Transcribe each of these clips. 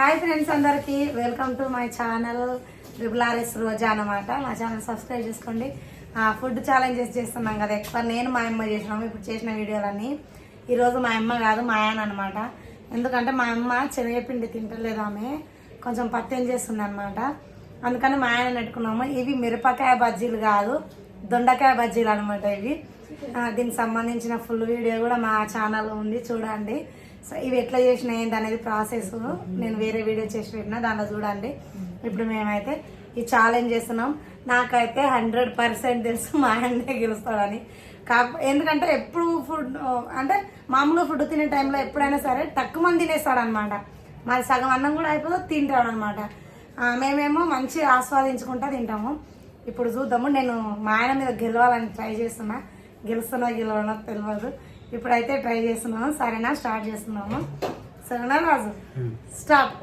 Hi friends అందరికి welcome to my channel triple RS Roja అనమాట మా ఛానల్ సబ్స్క్రైబ్ చేసుకోండి. ఫుడ్ ఛాలెంజెస్ చేస్తున్నాం కదా ఎక్కువ నేను మా అమ్మ చేసినాము ఇప్పుడు చేసిన వీడియోలన్నీ. ఈరోజు మా అమ్మ కాదు మా ఆయన అనమాట ఎందుకంటే మా అమ్మ శనగపిండి తింటలేదు ఆమె. కొంచెం పత్యం చేస్తుంది అనమాట అందుకని మా ఆయన పెట్టుకున్నాము. ఇవి మిరపకాయ బజ్జీలు కాదు దొండకాయ బజ్జీలు అనమాట ఇవి. దీనికి సంబంధించిన ఫుల్ వీడియో కూడా మా ఛానల్లో ఉంది చూడండి. సో ఇవి ఎట్లా చేసిన ఏంటి అనేది ప్రాసెస్ నేను వేరే వీడియో చేసి పెట్టిన దాంట్లో చూడండి. ఇప్పుడు మేమైతే ఈ ఛాలెంజ్ చేస్తున్నాం. నాకైతే హండ్రెడ్ పర్సెంట్ తెలుసు మా ఆయనే గెలుస్తాడని. కాకపోతే ఎందుకంటే ఎప్పుడు ఫుడ్ అంటే మామూలుగా ఫుడ్ తినే టైంలో ఎప్పుడైనా సరే తక్కువ మంది తినేస్తాడనమాట మరి సగం అన్నం కూడా అయిపోతే తింటాడు అనమాట మేమేమో మంచి ఆస్వాదించుకుంటా తింటాము. ఇప్పుడు చూద్దాము. నేను మా ఆయన మీద గెలవాలని ట్రై చేస్తున్నా. గెలుస్తున్నా గెలవనో తెలియదు. ఇప్పుడైతే ట్రై చేస్తున్నాము. సరేనా? స్టార్ట్ చేస్తున్నాము. సరేనా రాజు? స్టార్ట్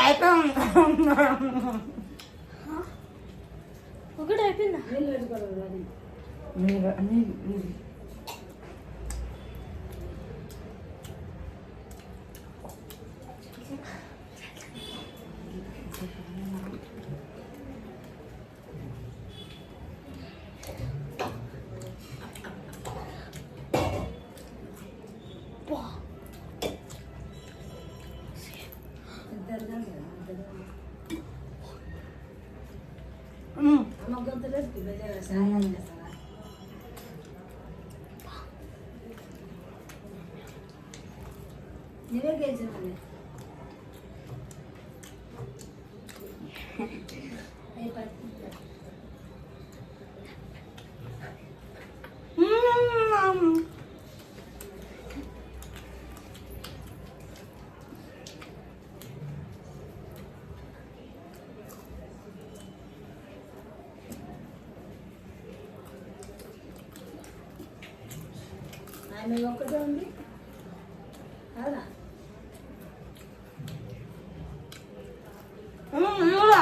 అయితే ఒకటి అయిపోయిందా? 自分では知らないんだから。nereye geleceğim anne? Hep artık. ఆమె ఒక్కటే ఉంది అవునా ఉమ్, ఇవ్వరా?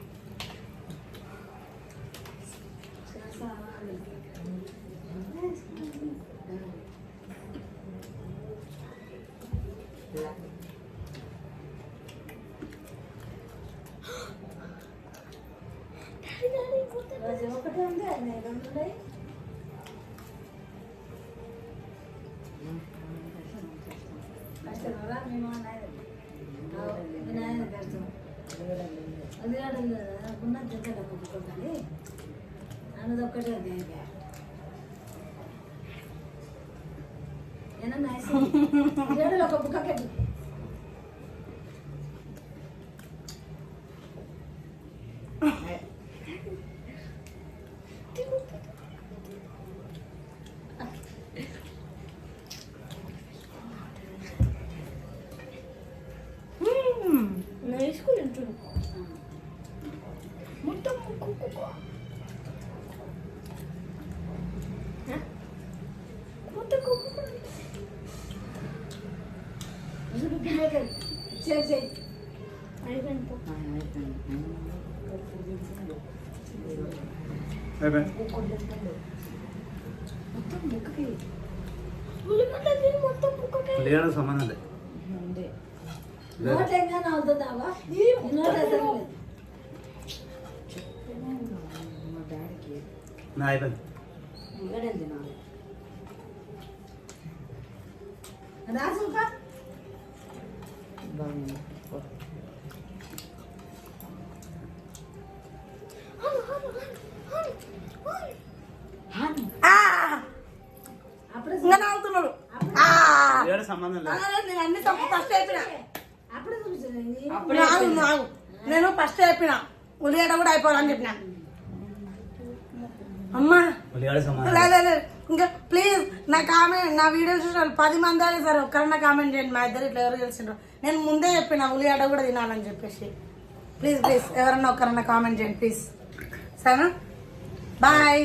మమ్మీ అన్ని ఒక వేసుకోవాలి రోజు ఒకటే ఉంది ఆయన రెండు ఉన్నాయి కష్టమరా మేము నాయన నాయన కష్టం అది కాదు ఉన్న తింటాడు ఒక్కొక్కటి అన్నది ఒక్కటే ఉంది ఏనా నైస్ ఒక బుక్క కట్టి నా వేసుకుని తింటున్నా మొత్తం ముక్కు కుక్కు. హ? మొత్తం కుక్కు కుక్కు. చేయి చేయి అయిపోయింది పో. అయిపోయి మొత్తం బుక్కకి ఉల్లిగడ్డ తిని మొత్తం కుక్కకే. లేడు సంబంధం లేదు నాయ బంద్ ఇంగడండి అప్పుడు సంబంధం లేదు అన్ని తప్పు ఫస్ట్ అయిపోయినా నువ్వు ఆగు. నేను ఫస్ట్ చెప్పిన ఉల్లిగడ్డ కూడా అయిపోవాలని చెప్పిన. అమ్మా ఉల్లిగడ్డ సంబంధం లే, లే, లే. ఇంకా ప్లీజ్ నా కామెంట్ నా వీడియో చూసిన వాళ్ళు పది మంది అయినా సరే ఒక్కరన్నా కామెంట్ చేయండి. మా ఇద్దరు ఇట్లా ఎవరు తెలిసిండ్రు నేను ముందే చెప్పిన ఉల్లిగడ్డ కూడా తినాలని చెప్పేసి. ప్లీజ్ ప్లీజ్ ఎవరన్నా ఒక్కరన్నా కామెంట్ చేయండి ప్లీజ్ సరేనా? బాయ్